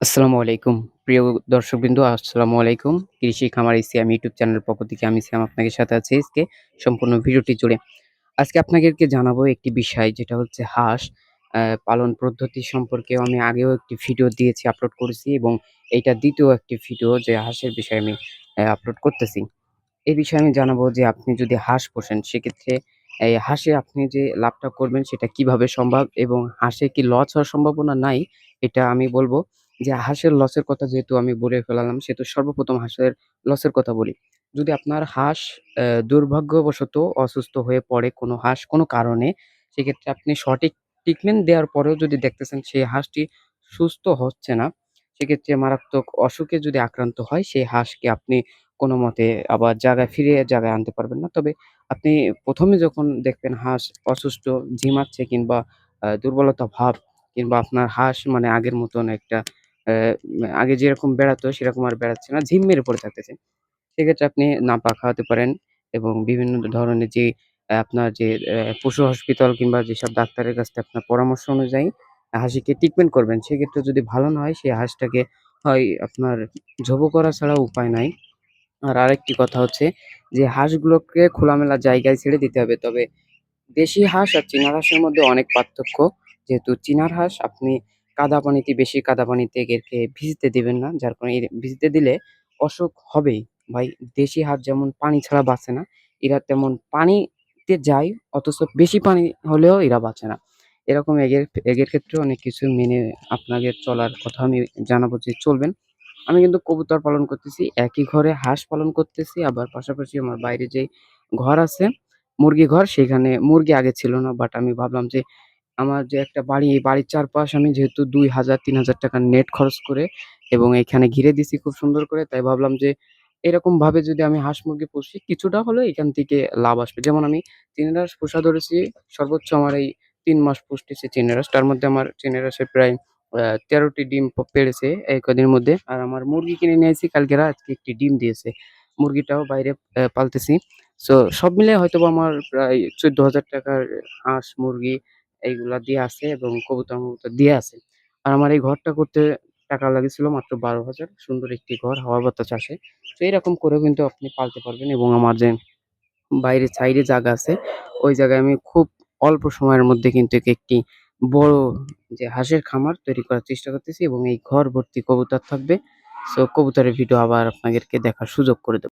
আসসালামু আলাইকুম। প্রিয় দর্শকবৃন্দ আসসালামু আলাইকুম। কৃষি খামার সিয়াম ইউটিউব চ্যানেল পক্ষ থেকে আমি সিয়াম আপনাদের সাথে আছি আজকে সম্পূর্ণ ভিডিওটি জুড়ে। আজকে আপনাদেরকে জানাব একটি বিষয় যেটা হচ্ছে হাঁস পালন পদ্ধতি সম্পর্কেও আমি আগেও একটি ভিডিও দিয়েছি, আপলোড করেছি এবং এইটা ২য় একটি ভিডিও যে হাঁসের বিষয়ে আমি আপলোড করতেছি। এই বিষয়ে আমি জানাব যে আপনি যদি হাঁস পোষেন সেক্ষেত্রে এই হাঁসে আপনি যে লাভটা করবেন সেটা কীভাবে সম্ভব এবং হাঁসে কি লস হওয়ার সম্ভাবনা নাই এটা আমি বলব। যে হাঁসের লসের কথা যেহেতু আমি বলে ফেলালাম সেহেতু সর্বপ্রথম হাঁসের লসের কথা বলি। যদি আপনার হাঁস দুর্ভাগ্যবশত অসুস্থ হয়ে পড়ে কোনো হাঁস কোনো কারণে, সেক্ষেত্রে আপনি সঠিক ট্রিটমেন্ট দেওয়ার পরেও যদি দেখতেছেন সেই হাঁসটি সুস্থ হচ্ছে না, সেক্ষেত্রে মারাত্মক অসুখে যদি আক্রান্ত হয় সেই হাঁসকে আপনি কোনো মতে আবার জায়গায় ফিরে জায়গায় আনতে পারবেন না। তবে আপনি প্রথমে যখন দেখবেন হাঁস অসুস্থ, ঝিমাচ্ছে কিংবা দুর্বলতা ভাব কিংবা আপনার হাঁস মানে আগের মতন একটা আগে যেরকম বেড়াতো সেরকম আর বেড়াচ্ছে না, ঝিম মেরে পড়ে থাকতেছে। সেক্ষেত্রে আপনি নাপা খাওয়াতে পারেন এবং বিভিন্ন ধরনের যে আপনার যে পশু হসপিটাল কিংবা যেসব ডাক্তারের কাছ থেকে আপনার পরামর্শ অনুযায়ী হাসিকে ট্রিটমেন্ট করবেন। সেক্ষেত্রে যদি ভালো না হয় সেই হাঁসটাকে হয় আপনার ঝোপো করা ছাড়া উপায় নাই। আর আরেকটি কথা হচ্ছে যে হাঁসগুলোকে খোলামেলা জায়গায় ছেড়ে দিতে হবে। তবে দেশি হাঁস আর চীনা হাঁসের মধ্যে অনেক পার্থক্য। যেহেতু চীনার হাঁস আপনি কাদা পানিতে বেশি কাদা পানিতে এদেরকে ভিজতে দেবেন না। যার কারণে ভিজতে দিলে অসুখ হবেই। ভাই দেশি হাঁস যেমন পানি ছাড়া বাঁচে না, এরা তেমন পানিতে যায় অথচ বেশি পানি হলেও এরা বাঁচে না। এরকম এগের এগের ক্ষেত্রেও অনেক কিছু মেনে আপনাদের চলার কথা আমি জানাব যে চলবেন। আমি কিন্তু কবুতর পালন করতেছি, একই ঘরে হাঁস পালন করতেছি, আবার পাশাপাশি আমার বাইরে যে ঘর আছে, মুরগি ঘর সেখানে মুরগি আগে ছিল না। বাট আমি ভাবলাম যে আমার যে একটা বাড়ি, এই বাড়ির চারপাশ আমি যেহেতু ৳২,০০০-৩,০০০ নেট খরচ করে এবং এখানে ঘিরে দিছি খুব সুন্দর করে। তাই ভাবলাম যে এরকমভাবে যদি আমি হাঁস-মুরগি পুষি কিছুটা হলেও এখান থেকে লাভ আসবে। যেমন আমি চীনের হাঁস পোষা ধরেছি সর্বোচ্চ আমার এই তিন মাস পুষতেছি চীনের হাঁস। তার মধ্যে আমার চীনের হাঁসের প্রায় তেরোটি ডিম পেড়েছে এই কদিনের মধ্যে। আর আমার মুরগি কিনে নিয়েছি আইছি কালকে আজকে একটি ডিম দিয়েছে। মুরগিটাও বাইরে পালতেছি। সো সব মিলিয়ে হয়তোবা আমার প্রায় চোদ্দ হাজার টাকার হাঁস, মুরগি এইগুলা দিয়ে আছে এবং কবুতর-মবুতর দিয়ে আছে। আর আমার এই ঘরটা করতে টাকা লাগেছিল মাত্র বারো হাজার সুন্দর একটি ঘর, হাওয়া বাতাস আসে। তো এরকম করেও কিন্তু আপনি পালতে পারবেন এবং আমার যে বাইরে সাইডে জায়গা আছে, ওই জায়গায় আমি খুব অল্প সময়ের মধ্যে কিন্তু একে একটি বড় যে হাঁসের খামার তৈরি করার চেষ্টা করতেছি এবং এই ঘর ভর্তি কবুতর থাকবে। সো কবুতরের ভিডিও আবার আপনাদেরকে দেখার সুযোগ করে দেব।